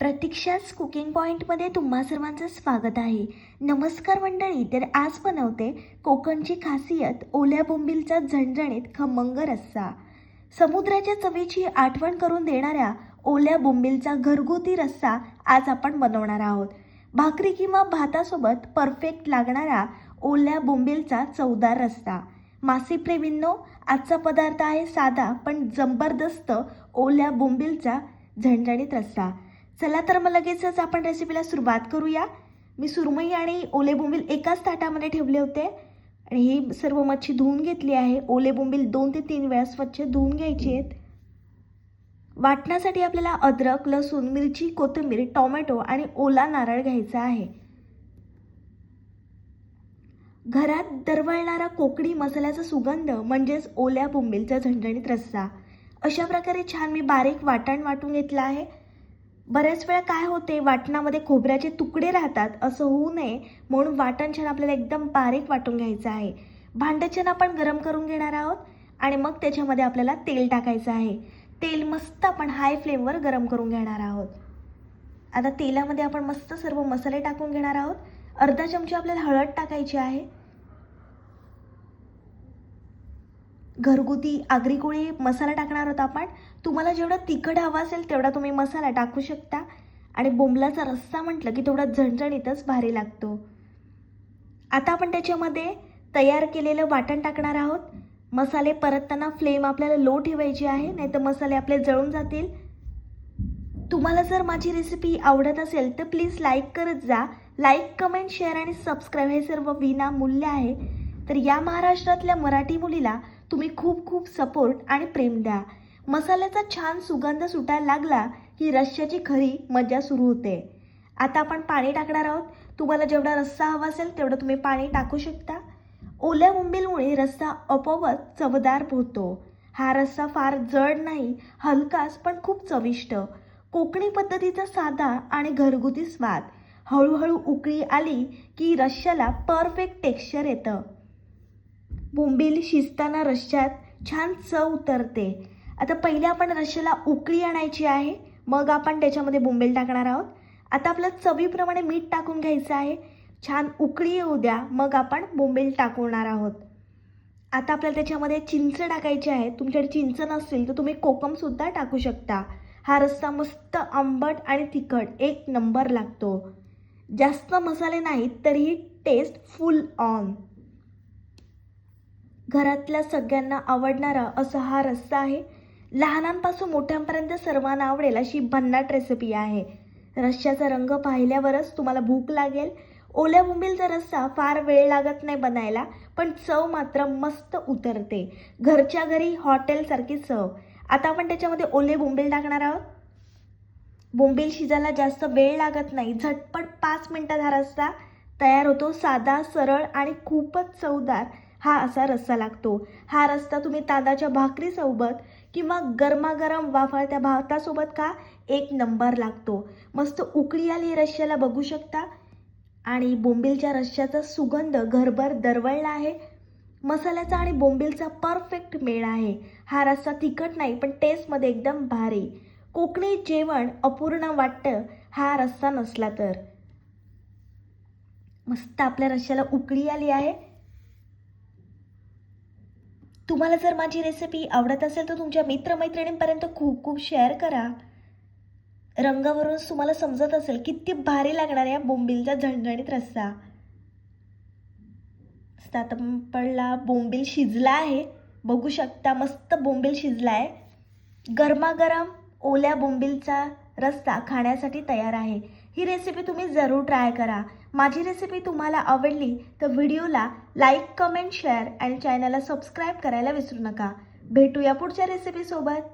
प्रतीक्षाच cooking पॉईंटमध्ये तुम्हा सर्वांचं स्वागत आहे. नमस्कार मंडळी तर आज बनवते कोकणची खासियत ओल्या बोंबिलचा झणझणीत खमंग रस्सा. समुद्राच्या चवीची आठवण करून देणाऱ्या ओल्या बोंबिलचा घरगुती रस्सा आज आपण बनवणार आहोत. भाकरी किंवा भातासोबत परफेक्ट लागणारा ओल्या बोंबिलचा चवदार रस्सा. मासेप्रेमींनो आजचा पदार्थ आहे साधा पण जबरदस्त ओल्या बोंबिलचा झणझणीत रस्सा. चला तर मग लगेचच आपण रेसिपीला सुरुवात करूया. मी सुरमई आणि ओले बोंबील एकाच ताटामध्ये ठेवले होते. आणि ही सर्व मच्छी धुवून घेतली आहे. ओले बोंबील दोन ते तीन वेळा स्वच्छ धुवून घ्यायची आहेत. वाटण्यासाठी आपल्याला अद्रक लसूण मिरची कोथिंबीर टोमॅटो आणि ओला नारळ घ्यायचा आहे. घरात दरवळणारा कोकणी मसाल्याचा सुगंध म्हणजेच ओल्या बोंबीलचा झणझणीत रस्सा. अशा प्रकारे छान मी बारीक वाटण वाटून घेतलं आहे. बऱ्याच वेळा काय होते वाटणामध्ये खोबऱ्याचे तुकडे राहतात असं होऊ नये म्हणून वाटण छान आपल्याला एकदम बारीक वाटून घ्यायचं आहे. भांडं छान आपण गरम करून घेणार आहोत आणि मग त्याच्यामध्ये आपल्याला तेल टाकायचं आहे. तेल मस्त आपण हाय फ्लेमवर गरम करून घेणार आहोत. आता तेलामध्ये आपण मस्त सर्व मसाले टाकून घेणार आहोत. अर्धा चमचा आपल्याला हळद टाकायची आहे. घरगुती आगरी कोळी मसाला टाकणार आहोत आपण. तुम्हाला जेवढा तिखट हवा असेल तेवढा तुम्ही मसाला टाकू शकता. आणि बोंबलाचा रस्सा म्हटलं की तेवढा झणझणीतच भारी लागतो. आता आपण त्याच्यामध्ये तयार केलेलं वाटण टाकणार आहोत. मसाले परतताना फ्लेम आपल्याला लो ठेवायची आहे नाही तर मसाले आपले जळून जातील. तुम्हाला जर माझी रेसिपी आवडत असेल तर प्लीज लाईक करत जा. लाईक कमेंट शेअर आणि सबस्क्राईब हे सर्व विनामूल्य आहे. तर या महाराष्ट्रातल्या मराठी मुलीला तुम्ही खूप खूप सपोर्ट आणि प्रेम द्या. मसाल्याचा छान सुगंध सुटायला लागला की रश्श्याची खरी मजा सुरू होते. आता आपण पाणी टाकणार आहोत. तुम्हाला जेवढा रस्सा हवा असेल तेवढं तुम्ही पाणी टाकू शकता. ओल्या उंबीलमुळे रस्सा आपोआपच चवदार होतो. हा रस्सा फार जड नाही हलकाच पण खूप चविष्ट. कोकणी पद्धतीचा साधा आणि घरगुती स्वाद. हळूहळू उकळी आली की रश्श्याला परफेक्ट टेक्स्चर येतं. बोंबील शिजताना रश्श्यात छान चव उतरते. आता पहिले आपण रश्श्याला उकळी आणायची आहे. मग आपण त्याच्यामध्ये बोंबील टाकणार आहोत. आता आपलं चवीप्रमाणे मीठ टाकून घ्यायचं आहे. छान उकळी येऊ द्या. मग आपण बोंबील टाकवणार आहोत. आता आपल्याला त्याच्यामध्ये चिंच टाकायची आहे. तुमच्याकडे चिंच नसतील तर तुम्ही कोकमसुद्धा टाकू शकता. हा रस्सा मस्त आंबट आणि तिखट एक नंबर लागतो. जास्त मसाले नाहीत तरीही टेस्ट फुल ऑन घरातल्या सगळ्यांना आवडणारा असा हा रस्सा आहे. लहानांपासून मोठ्यांपर्यंत सर्वांना आवडेल अशी भन्नाट रेसिपी आहे. रश्श्याचा रंग पाहिल्यावरच तुम्हाला भूक लागेल. ओल्या बुंबीलचा रस्सा फार वेळ लागत नाही बनायला पण चव मात्र मस्त उतरते. घरच्या घरी हॉटेलसारखी चव. आता आपण त्याच्यामध्ये ओले बोंबील टाकणार आहोत. बोंबील शिजायला जास्त वेळ लागत नाही. झटपट पाच मिनटात हा रस्सा तयार होतो. साधा सरळ आणि खूपच चवदार. हा असा रस्सा लागतो. हा रस्ता तुम्ही तांदळाच्या भाकरीसोबत किंवा गरमागरम वाफाळत्या भातासोबत का? एक नंबर लागतो. मस्त उकळी आली रश्श्याला बघू शकता. आणि बोंबीलच्या रश्श्याचा सुगंध घरभर दरवळला आहे. मसाल्याचा आणि बोंबीलचा परफेक्ट मेळ आहे. हा रस्सा तिखट नाही पण टेस्टमध्ये एकदम भारी. कोकणी जेवण अपूर्ण वाटतं हा रस्सा नसला तर. मस्त आपल्या रश्श्याला उकळी आली आहे. तुम्हाला जर माझी रेसिपी आवडत असेल तर तुमच्या मित्रमैत्रिणींपर्यंत खूप खूप शेअर करा. रंगावरूनच तुम्हाला समजत असेल किती भारी लागणार या बोंबीलचा झणझणीत रस्सा. पडला बोंबील शिजला आहे. बघू शकता मस्त बोंबील शिजला आहे. गरमागरम ओल्या बोंबीलचा रस्सा खाण्यासाठी तयार आहे. ही रेसिपी तुम्ही जरूर ट्राय करा. माझी रेसिपी तुम्हाला आवडली तर व्हिडिओला लाईक कमेंट शेअर आणि चॅनलला सबस्क्राईब करायला विसरू नका. भेटूया पुढच्या रेसिपीसोबत